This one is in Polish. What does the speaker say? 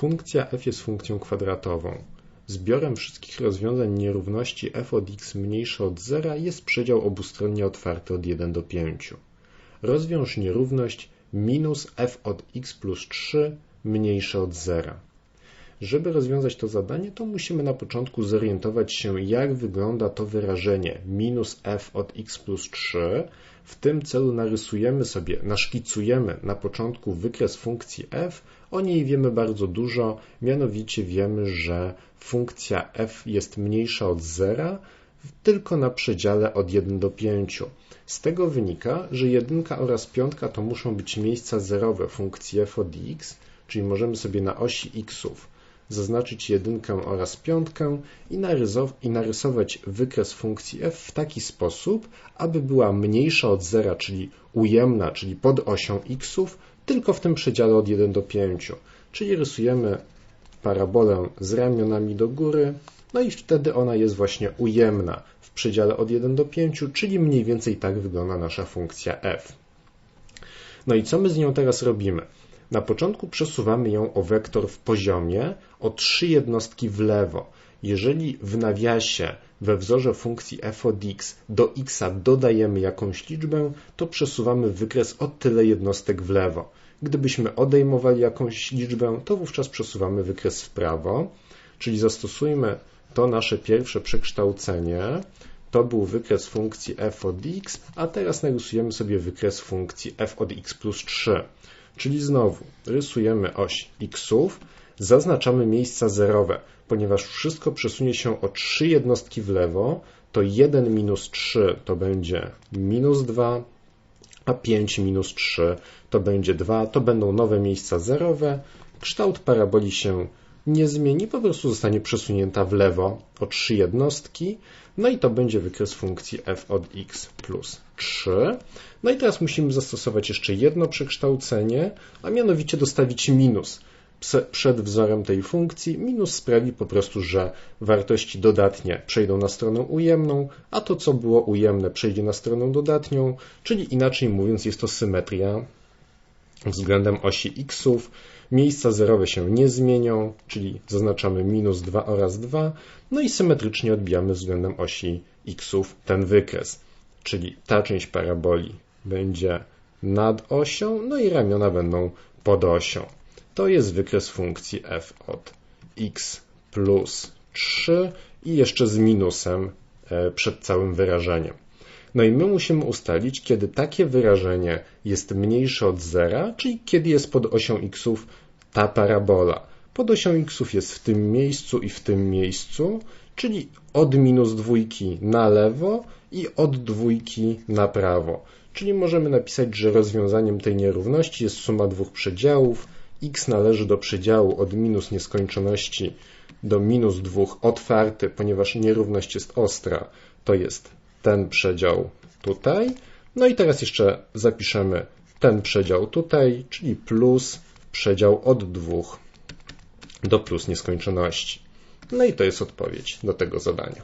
Funkcja f jest funkcją kwadratową. Zbiorem wszystkich rozwiązań nierówności f od x mniejsze od zera jest przedział obustronnie otwarty od 1 do 5. Rozwiąż nierówność minus f od x plus 3 mniejsze od zera. Żeby rozwiązać to zadanie, to musimy na początku zorientować się, jak wygląda to wyrażenie minus f od x plus 3. W tym celu narysujemy sobie, naszkicujemy na początku wykres funkcji f. O niej wiemy bardzo dużo, mianowicie wiemy, że funkcja f jest mniejsza od zera tylko na przedziale od 1 do 5. Z tego wynika, że jedynka oraz piątka to muszą być miejsca zerowe funkcji f od x, czyli możemy sobie na osi xów zaznaczyć jedynkę oraz piątkę i narysować wykres funkcji f w taki sposób, aby była mniejsza od zera, czyli ujemna, czyli pod osią xów, tylko w tym przedziale od 1 do 5. Czyli rysujemy parabolę z ramionami do góry, no i wtedy ona jest właśnie ujemna w przedziale od 1 do 5, czyli mniej więcej tak wygląda nasza funkcja f. No i co my z nią teraz robimy? Na początku przesuwamy ją o wektor w poziomie o trzy jednostki w lewo. Jeżeli w nawiasie we wzorze funkcji f od x do x dodajemy jakąś liczbę, to przesuwamy wykres o tyle jednostek w lewo. Gdybyśmy odejmowali jakąś liczbę, to wówczas przesuwamy wykres w prawo, czyli zastosujmy to nasze pierwsze przekształcenie. To był wykres funkcji f od x, a teraz narysujemy sobie wykres funkcji f od x plus 3. Czyli znowu rysujemy oś xów, zaznaczamy miejsca zerowe, ponieważ wszystko przesunie się o 3 jednostki w lewo, to 1 minus 3 to będzie minus 2, a 5 minus 3 to będzie 2, to będą nowe miejsca zerowe. Kształt paraboli się nie zmieni, po prostu zostanie przesunięta w lewo o 3 jednostki, no i to będzie wykres funkcji f od x plus 3. No i teraz musimy zastosować jeszcze jedno przekształcenie, a mianowicie dostawić minus przed wzorem tej funkcji. Minus sprawi po prostu, że wartości dodatnie przejdą na stronę ujemną, a to, co było ujemne, przejdzie na stronę dodatnią, czyli inaczej mówiąc, jest to symetria względem osi xów. Miejsca zerowe się nie zmienią, czyli zaznaczamy minus 2 oraz 2, no i symetrycznie odbijamy względem osi xów ten wykres, czyli ta część paraboli będzie nad osią, no i ramiona będą pod osią. To jest wykres funkcji f od x plus 3 i jeszcze z minusem e, przed całym wyrażeniem. No i my musimy ustalić, kiedy takie wyrażenie jest mniejsze od zera, czyli kiedy jest pod osią xów ta parabola. Pod osią xów jest w tym miejscu i w tym miejscu, czyli od minus dwójki na lewo i od dwójki na prawo. Czyli możemy napisać, że rozwiązaniem tej nierówności jest suma dwóch przedziałów. x należy do przedziału od minus nieskończoności do minus dwóch otwarty, ponieważ nierówność jest ostra, to jest ten przedział tutaj. No i teraz jeszcze zapiszemy ten przedział tutaj, czyli plus przedział od 2 do plus nieskończoności. No i to jest odpowiedź do tego zadania.